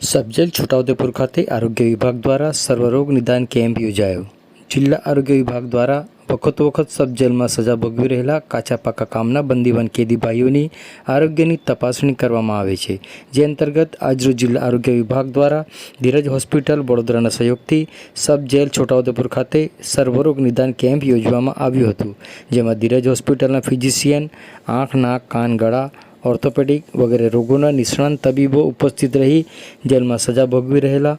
Sub jail Chhota Udepur ખાતે આરોગ્ય વિભાગ દ્વારા સર્વરોગ નિદાન કેમ્પ યોજાયો. જિલ્લા આરોગ્ય વિભાગ દ્વારા વખત વખત સબજેલમાં સજા ભોગવી રહેલા કાચા પાકા કામના બંદીવાન કેદી ભાઈઓની આરોગ્યની તપાસણી કરવામાં આવે છે. જે અંતર્ગત આજરોજ જિલ્લા આરોગ્ય વિભાગ દ્વારા ધીરજ હોસ્પિટલ વડોદરાના સહયોગથી સબ જેલ છોટાઉદેપુર ખાતે સર્વરોગ નિદાન કેમ્પ યોજવામાં આવ્યું હતું. જેમાં ધીરજ હોસ્પિટલના ફિઝિશિયન, આંખ, નાક, કાન, ગળા ઓર્થોપેડિક વગેરે રોગોના નિષ્ણાંત તબીબો ઉપસ્થિત રહી જેલમાં સજા ભોગવી રહેલા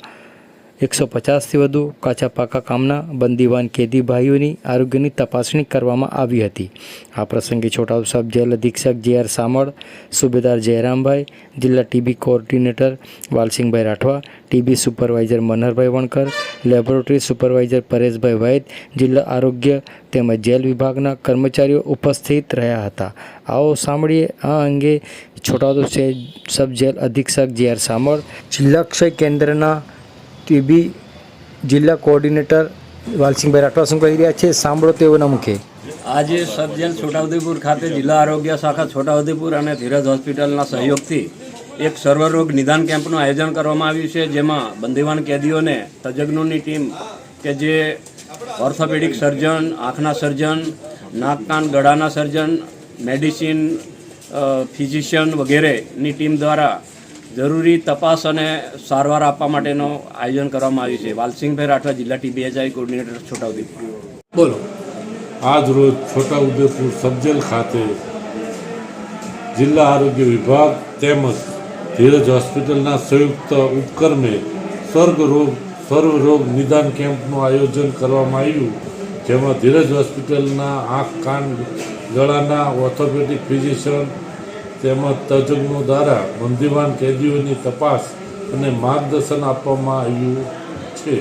એકસો પચાસથી વધુ કાચા પાકા કામના, બંદીવાન કેદી ભાઈઓની આરોગ્યની તપાસણી કરવામાં આવી હતી. આ પ્રસંગે છોટાઉ સબ જેલ અધિક્ષક જે આર સામળ, સુબેદાર જયરામભાઈ, જિલ્લા TB coordinator Valsinhbhai Rathwa, TB supervisor Manharbhai Vankar, laboratory supervisor Pareshbhai Vaid, જિલ્લા આરોગ્ય તેમજ જેલ વિભાગના કર્મચારીઓ ઉપસ્થિત રહ્યા હતા. આવો સાંભળીએ આ અંગે છોટાઉદેપુર સબ જેલ અધિક્ષક જે આર સામળ. જિલ્લા ક્ષય કેન્દ્રના ટીબી જિલ્લા કોઓર્ડિનેટર વાલસિંહભાઈ રાઠવા શું કહી રહ્યા છે? સાંભળો તેઓના મુખે. આજે સર્જન છોટાઉદેપુર ખાતે જિલ્લા આરોગ્ય શાખા છોટાઉદેપુર અને ધીરજ હોસ્પિટલના સહયોગથી એક સર્વરોગ નિદાન કેમ્પનું આયોજન કરવામાં આવ્યું છે, જેમાં બંદીવાન કેદીઓને તજજ્ઞોની ટીમ કે જે ઓર્થોપેડિક સર્જન, આંખના સર્જન નાક કાન ગળાના સર્જન, મેડિસિન ફિઝિશિયન વગેરેની ટીમ દ્વારા જરૂરી તપાસ અને સારવાર આપવા માટેનું આયોજન કરવામાં આવ્યું છે. વાલસિંહભાઈ રાઠવા જિલ્લા ટીબીએચઆઈ કોર્ડિનેટર છોટાઉદેપુર. બોલો. આજ રોજ છોટાઉદેપુર સબજેલ ખાતે જિલ્લા આરોગ્ય વિભાગ તેમજ ધીરજ હોસ્પિટલના સંયુક્ત ઉપક્રમે સ્વર્ગ સર્વરોગ નિદાન કેમ્પનું આયોજન કરવામાં આવ્યું જેમાં ધીરજ હોસ્પિટલના આંખ કાન ગળાના ઓર્થોપેડિક ફિઝિશિયન તેમજ તજજ્ઞો દ્વારા બંદીવાન કેદીઓની તપાસ અને માર્ગદર્શન આપવામાં આવ્યું છે.